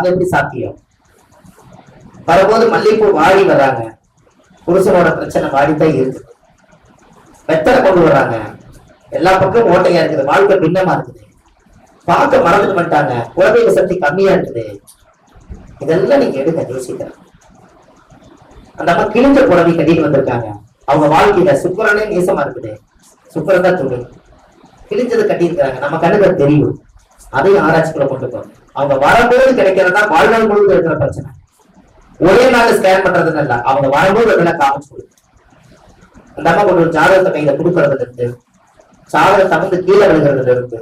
அது எப்படி சாத்தியம்? வரும்போது மல்லிகைப்பூ வாடி வர்றாங்க. புருஷனோட பிரச்சனை வாடித்தான் இருக்கு. வெத்தலை கொண்டு வர்றாங்க. எல்லா பக்கமும் ஓட்டையா இருக்குது. வாழ்க்கை பின்னமா இருக்குது. பார்க்க மறந்துட்டு மாட்டாங்க. குழந்தைங்க சக்தி கம்மியா இருக்குது. இதெல்லாம் நீங்க எடுங்க யோசிக்கிறேன். அந்த அம்மா கிழிஞ்ச புடவை கட்டிட்டு வந்திருக்காங்க. அவங்க வாழ்க்கையில சுக்கரனே நேசமா இருக்குது. சுக்கரன் தான் துணி. கிழிஞ்சது கட்டியிருக்கிறாங்க. நம்ம கண்ணுக்கு தெரியும். அதையும் ஆராய்ச்சிக்குள்ள கொண்டு போகணும் அவங்க வரும்போது கிடைக்கிறதா வாழ்நாள் முழுவதும் இருக்கிற பிரச்சனை. ஒரே நாள் ஸ்கேன் பண்றதுன்னு இல்ல. அவங்க வரும்போது அதெல்லாம் காமிச்சு கொடுக்கு அந்த அம்மா கொண்டு ஒரு ஜாதகத்தை கையில கொடுக்கறதுல இருந்து ஜாதகத்தை வந்து கீழே விழுகிறதுல இருந்து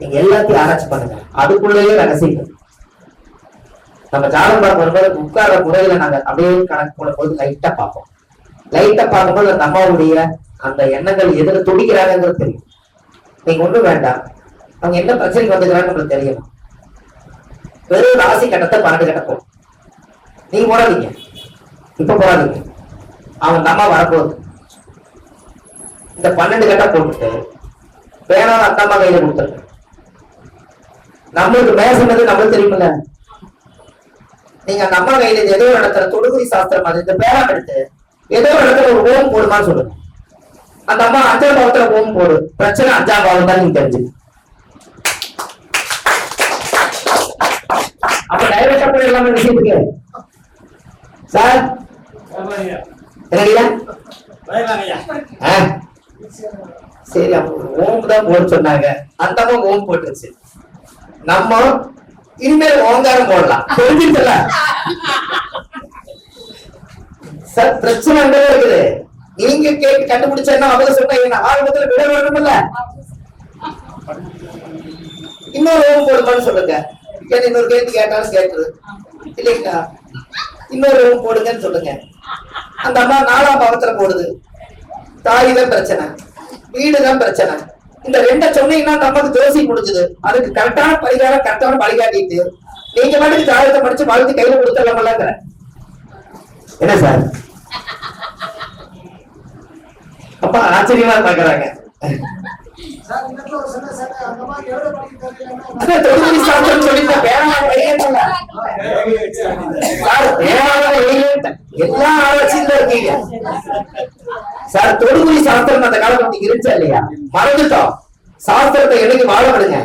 நீங்க எல்லாத்தையும் ஆராய்ச்சி பண்ணுங்க. அதுக்குள்ளேயே ரகசியங்கள். நம்ம ஜாதகம் பார்க்க வரும்போது உட்கார முறையில நாங்க அப்படியே கணக்கு போடும்போது லைட்டா பார்ப்போம். லைட்டா பார்க்கும்போது அந்த அம்மாவுடைய அந்த எண்ணங்கள் எதிர துடிக்கிறாங்கிறது தெரியும். நீங்க ஒண்ணும் வேண்டாம். அவங்க என்ன பிரச்சனைக்கு வந்துக்கிறாங்க உங்களுக்கு தெரியணும். வெறும் ராசி கட்டத்தை பன்னெண்டு கட்டப்போம் நீங்க போடாதீங்க. இப்ப போடாதீங்க. அவங்க அம்மா வரப்போகுது. இந்த பன்னெண்டு கட்ட போட்டுட்டு பேனாவை அக்கா அம்மா கையில கொடுத்துருங்க. நம்மளுக்கு பேசுனது நம்மளுக்கு தெரியுமில்ல. நீங்க அந்த அம்மா கையில ஏதோ ஒரு இடத்துல தொடுகுதி சாஸ்திரம் அது இந்த பேரா எடுத்து ஏதோ ஒரு இடத்துல ஒரு ஓம் போடுமான்னு சொல்லுங்க. அந்த அம்மா அஞ்சாம் பாவத்துல ஓம் போடு. பிரச்சனை அஞ்சாம் பாவம் தான் நீங்க தெரிஞ்சுக்கணும். அப்ப டைரக்டா போய் எல்லாமே விஷயத்துக்கு சார்? என்னடியா? சரி அப்போ ஓம் தான் போட சொன்னாங்க. அந்த அம்மா ஓம் போட்டுருச்சு. நம்ம இனிமேல் ஓங்காரம் போடலாம். தெரிஞ்சிருச்சல சார் பிரச்சனை அங்கே இருக்குது. நீங்க கேட்டு கண்டுபிடிச்சா அவங்க சொன்னா என்ன? ஆரம்பத்துல விட வேணும்ல? இன்னொரு ஓம் போடுமான்னு சொல்லுங்க. ஏன்னா இன்னொரு கேள்வி கேட்டாலும் கேட்டுரு. இல்லைங்களா? இன்னொரு ரூம் போடுங்கன்னு சொல்லுங்க. அந்த அம்மா நாலாம் பாவத்துல போடுது. தாய் தான் பிரச்சனை. வீடு தான் பிரச்சனை. இந்த ரெண்ட சொன்னீங்கன்னா நமக்கு ஜோசி முடிஞ்சது. அதுக்கு கரெக்டான பரிகாரம் கரெக்டான வழிகாட்டிட்டு நீங்க மட்டும் ஜாதகத்தை படிச்சு வாழ்த்து கையில கொடுத்துடலாமல்லங்கிற. என்ன சார்? அப்பா ஆச்சரியமா பாக்குறாங்க எல்லா இருக்கீங்க. சார் சாஸ்திரம் அந்த காலத்துல இருந்துச்சா இல்லையா? மறந்துட்டோம். சாஸ்திரத்தை என்னைக்கு வாழ விடுங்க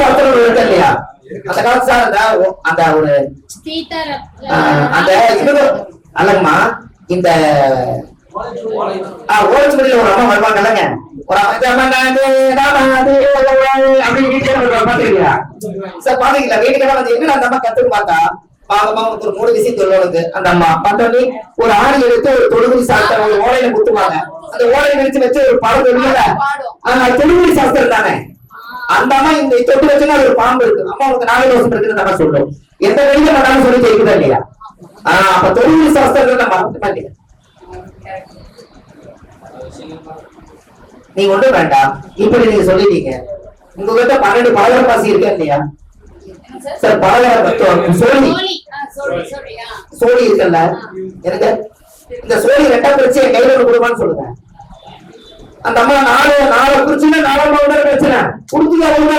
சாஸ்திரம் இருக்கா இல்லையா? அந்த காலத்து சார் அந்த ஒரு அந்த அல்லங்கம்மா இந்த ஓலச்சுவடியில ஒரு அம்மா வருவாங்கல்லங்க ஒரு அம்மா ஜமனாது, அப்படின்னு வீட்டுக்கு வருவாங்க, பாத்திருக்கீங்களா? சார் பாத்தீங்களா? வீட்டுக்கு வந்து என்ன அந்த அம்மா கத்துக்கு பார்த்தா பாவமா ஒரு மூணு விஷயம் சொல்லுவாங்க அந்த அம்மா. பார்த்தோன்னே ஒரு ஆணி எடுத்து ஒரு தொடுகுடி சாஸ்திரம் ஒரு ஓலையில குத்துவாங்க. அந்த ஓலையில வச்சு வச்சு ஒரு படம் தெரியல அது தொடுகுடி சாஸ்திரம் தானே? அந்த அம்மா இந்த தொட்டு வச்சுன்னா அது ஒரு பாம்பு இருக்கு. அம்மா உனக்கு நாலு தோசம் இருக்குன்னு நம்ம சொல்றோம் எந்த வெளியில பண்ணாலும் சொல்லி கேக்குதா இல்லையா? ஆஹ் அப்ப தொடுகுடி சாஸ்திரம் நம்ம மறந்துட்டோமா இல்லையா நீங்க ஒண்ணும் வேண்டாம். இப்படி நீங்க சொல்லிட்டீங்க. உங்ககிட்ட பன்னெண்டு பலகர பாசி இருக்கா இல்லையா? சார் பலகர சோழி சோழி இருக்குல்ல? எனக்கு இந்த சோழி ரெண்டாம் பிரச்சனை கையில கொடுப்பான்னு சொல்லுங்க. அந்த அம்மா நாலு நாலு பிரச்சனை பாவம் தானே பிரச்சனை. கொடுத்துக்க அவங்க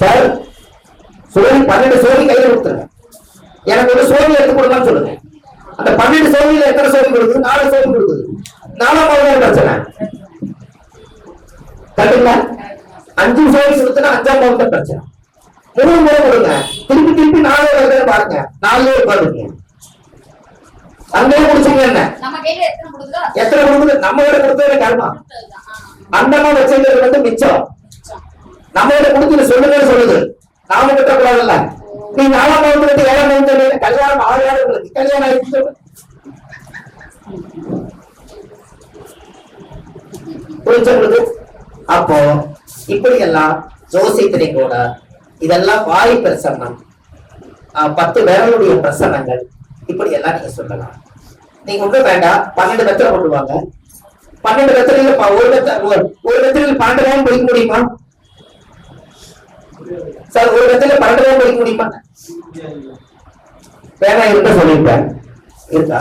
சார் சோழி பன்னெண்டு சோழி கையில கொடுத்துருங்க. எனக்கு ஒரு சோழி எடுத்து கொடுங்கன்னு சொல்லுங்க. அந்த பன்னெண்டு சோழியில எத்தனை சோழி கொடுக்குது? நாலு சோழி கொடுக்குது. நாலாம் பிரச்சனை. கரெக்டுங்களா அஞ்சு சோழி கொடுத்தா அஞ்சாம் பாவம் தான் பிரச்சனை. மூணு முறை கொடுங்க. திருப்பி திருப்பி நாலு வருது பாருங்க. நாலு உட்காந்துருங்க. அங்கேயே முடிச்சுங்க என்ன? எத்தனை கொடுக்குதோ? நம்ம கிட்ட கொடுத்தது கர்மா. அந்த அம்மா வச்சிருக்கிறது வந்து மிச்சம். நம்ம கிட்ட கொடுத்து சொல்லுங்கன்னு சொல்லுது. நாம கிட்ட கூடாதுல்ல நீ நாலாம் பாவத்து விட்டு ஏழாம் பாவத்து கல்யாணம் ஆகாத உங்களுக்கு கல்யாணம் ஆயிடுச்சு புரிஞ்சது அப்போ இப்படி எல்லாம் ஜோசியத்தினை கூட இதெல்லாம் வாய் பிரசன்னம் பத்து விரலுடைய பிரசன்னங்கள் இப்படி எல்லாம் நீங்க சொல்லலாம். நீங்க ஒண்ணும் வேண்டாம் பன்னெண்டு வெத்தலை கொண்டு வாங்க பன்னெண்டு வெத்தலையில ஒரு வெத்த ஒரு ஒரு பன்னெண்டு ரூபாய் படிக்க முடியுமா? சார் ஒரு வெத்தலையில பன்னெண்டு ரூபாய் படிக்க முடியுமா? பேனா இருக்க சொல்லியிருப்பேன் இருக்கா?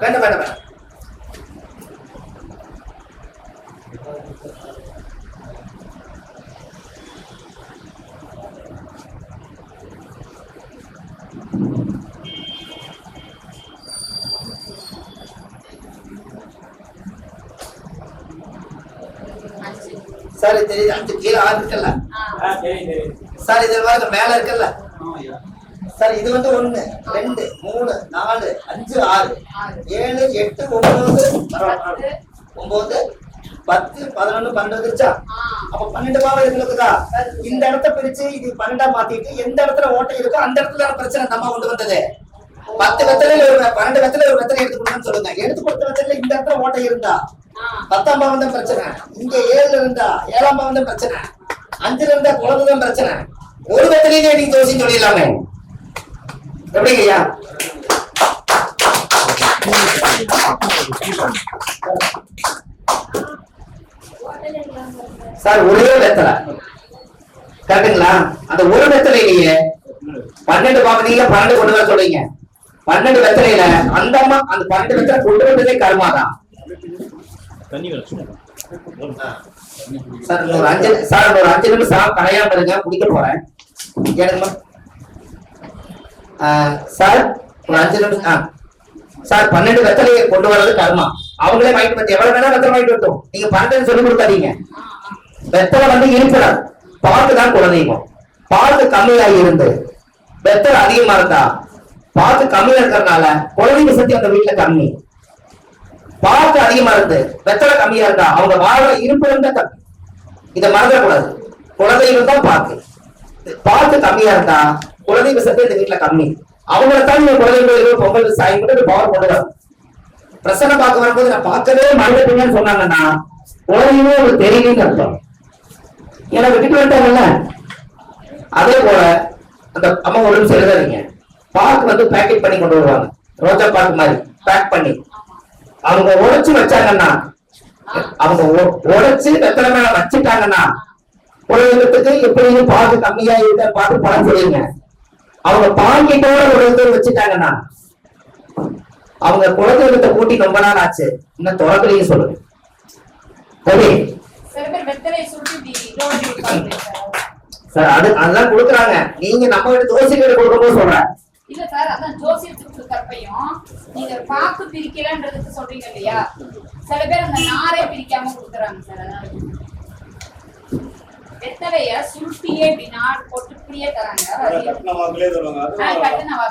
வேண்டாம் வேண்டாம் வேண்டாம். அஞ்சு தெரியுது. அஞ்சு கீழே ஆறு இருக்குல்ல சார் இது பாருங்க மேல இருக்குல்ல? சார் இது வந்து ஒண்ணு ரெண்டு மூணு நாலு அஞ்சு ஆறு ஏழு எட்டு ஒன்பது ஒன்பது பத்து பதினொன்னு பன்னெண்டு வந்துருச்சா? அப்ப பன்னெண்டு பாவம் இருக்குதா இந்த இடத்த பிரிச்சு இது பன்னெண்டா மாத்திட்டு எந்த இடத்துல ஓட்டை இருக்கோ அந்த இடத்துல பிரச்சனை நம்ம கொண்டு வந்தது. பத்து வெத்தலையில ஒரு பன்னெண்டு வெத்தலை ஒரு வெத்தலை எடுத்து சொல்லுங்க. எடுத்து கொடுத்த வெத்தலையில இந்த இடத்துல ஓட்டை இருந்தா? பத்தாம் பாவம் தான் பிரச்சனை. இங்க ஏழுல இருந்தா ஏழாம் பாவம் தான் பிரச்சனை. அஞ்சுல இருந்தா குழந்தை தான் பிரச்சனை. ஒரு வெத்தலையிலே நீங்க தோசி சொல்லிடலாமே. எப்படிங்க ஐயா சார் ஒரே வெத்தலை. கரெக்டுங்களா? அந்த ஒரு வெத்தலையிலேயே பன்னெண்டு பாவனையில பன்னெண்டு கொண்டு வர சொல்றீங்க. பன்னெண்டு வெத்தலையில அந்த அம்மா அந்த பன்னெண்டு வெத்தலை கொண்டு வந்ததே கருமாதான். தண்ணி வச்சு சார் ஒரு அஞ்சு சார் இன்னொரு அஞ்சு நிமிஷம் கரையாம இருங்க குடிக்க போறேன். எனக்கு ம- ஆ, சார் ஒரு அஞ்சு நிமிஷம் ஆ. சார் பன்னெண்டு வெத்தலையை கொண்டு வர்றது கர்மா. அவங்களே வாங்கிட்டு வந்து எவ்வளவு வேணா வெத்தலை வாங்கிட்டு வரட்டும். நீங்க பன்னெண்டு சொல்லி கொடுக்காதீங்க. வெத்தலை வந்து இருப்பிடம் பாக்கு தான் குலதெய்வம் பாக்கு கம்மியா இருந்து வெத்தலை அதிகமா இருந்தா பாக்கு கம்மியா இருக்கிறதுனால குலதெய்வ சக்தி அந்த வீட்டுல கம்மி. வாழ்க்கை அதிகமா இருந்து வெத்தலை கம்மியா இருந்தா அவங்க வாழ்க்கை இருப்பிடம் தான் கம்மி. இதை மறந்துடக்கூடாது. குலதெய்வம் தான் பாக்கு. பாக்கு கம்மியா இருந்தா குலதெய்வ சக்தி இந்த வீட்டுல கம்மி. அவங்கள தான் நீங்க குலதெய்வ பொங்கல் சாயம் கூட பவர் கொண்டு வரணும் பிரசன்ன பார்க்க வரும்போது நான் பார்க்கவே மறந்துட்டீங்கன்னு சொன்னாங்கன்னா குழந்தையுமே உங்களுக்கு தெரியலன்னு அர்த்தம். ஏன்னா விட்டுட்டு வந்துட்டாங்கல்ல அதே போல அந்த அம்மா ஒரு நிமிஷம் எழுதாதீங்க. பாக்கு வந்து பேக்கெட் பண்ணி கொண்டு வருவாங்க. ரோஜா பாக்கு மாதிரி. பேக் பண்ணி. அவங்க உடைச்சு வச்சாங்கன்னா அவங்க உ- உடைச்சு வெத்தலை மேல வச்சுட்டாங்கன்னா உலகத்துக்கு எப்படி பாக்கு கம்மியா இருக்கான்னு பார்த்து பணம் சொல்லுங்க. அவங்க பாக்கெட்டோட உலகத்தை வச்சுட்டாங்கன்னா அவங்க குலதெய்வத்தை கூட்டி ரொம்ப நாள் ஆச்சு. இன்னும் தொடக்கலையும் சொல்லுங்க. சரி சார் அது அதெல்லாம் கொடுக்குறாங்க. நீங்க நம்ம வீட்டு தோசை வீடு கொடுக்கும்போது சொல்றேன். இல்ல சார் அதான் ஜோசியத்துக்கு கொடுக்கறப்பையும் நீங்க பாக்கு பிரிக்கலன்றதுக்கு சொல்றீங்க இல்லையா? சில பேர் அந்த நாரே பிரிக்காம கொடுக்குறாங்க சார் அதான். வெத்தலைய சுருட்டியே இப்படி நார் போட்டு இப்படியே தராங்க. அது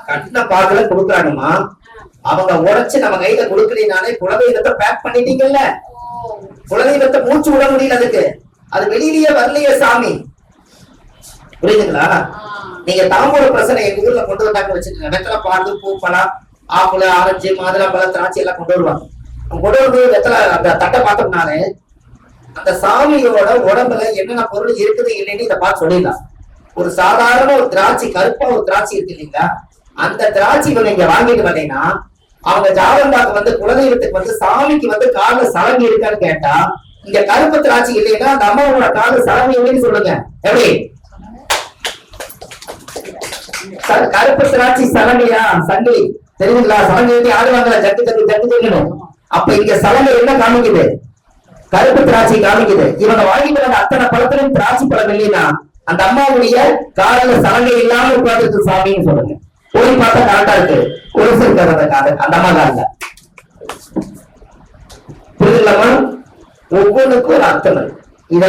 கட்டின பாக்குல கொடுக்குறாங்கம்மா அவங்க உடைச்சு நம்ம கையில கொடுக்கலினாலே குலதெய்வத்தை பேக் பண்ணிட்டீங்கல்ல? குலதெய்வத்தை மூச்சு விட முடியல அதுக்கு. அது வெளியிலேயே வரலையே சாமி. புரியுதுங்களா. நீங்க தாம்பூல பிரச்சனை எங்க ஊர்ல கொண்டு வந்தாங்க வச்சுக்கோங்க. வெத்தலை பாடு பூ பழம் ஆப்பிள ஆரஞ்சு மாதுளம்பழம் திராட்சை எல்லாம் கொண்டு வருவாங்க. கொண்டு வந்து வெத்தலை அந்த தட்டை பார்த்தோம்னாலே அந்த சாமியோட உடம்புல என்னென்ன பொருள் இருக்குது இல்லைன்னு இதை பார்த்து சொல்லிடலாம். ஒரு சாதாரண ஒரு திராட்சை கருப்பா ஒரு திராட்சை இருக்கு இல்லைங்களா? அந்த திராட்சை நீங்க வாங்கிட்டு வந்தீங்கன்னா அவங்க ஜாதகம் வந்து குலதெய்வத்துக்கு வந்து சாமிக்கு வந்து கால சலங்கி இருக்கான்னு கேட்டா இங்க கருப்பு திராட்சை இல்லைன்னா அந்த அம்மாவோட கால சலங்கி இல்லைன்னு சொல்லுங்க. எப்படி? கருப்பு திராட்சை சலங்கையா? சங்கிலி தெரியுங்களா? சலங்கை ஆடுவாங்களா? ஜட்டு ஜக்கு ஜட்டு ஜக்குன்னு அப்ப இங்க சலங்கை என்ன காமிக்குது? கருப்பு திராட்சை காமிக்குது. இவங்க வாங்கிட்டு வந்த அத்தனை பழத்திலும் திராட்சை பழம் இல்லைன்னா அந்த அம்மாவுடைய காலில் சலங்கை இல்லாம உட்கார்ந்து சாமின்னு சொல்லுங்க. போய் பார்த்தா கரெக்டா இருக்கு. ஒரு சிறு கதை காதல் அந்த அம்மா காலில் புரியுதுங்களாமா ஒவ்வொன்றுக்கும் ஒரு அர்த்தம் இருக்கு.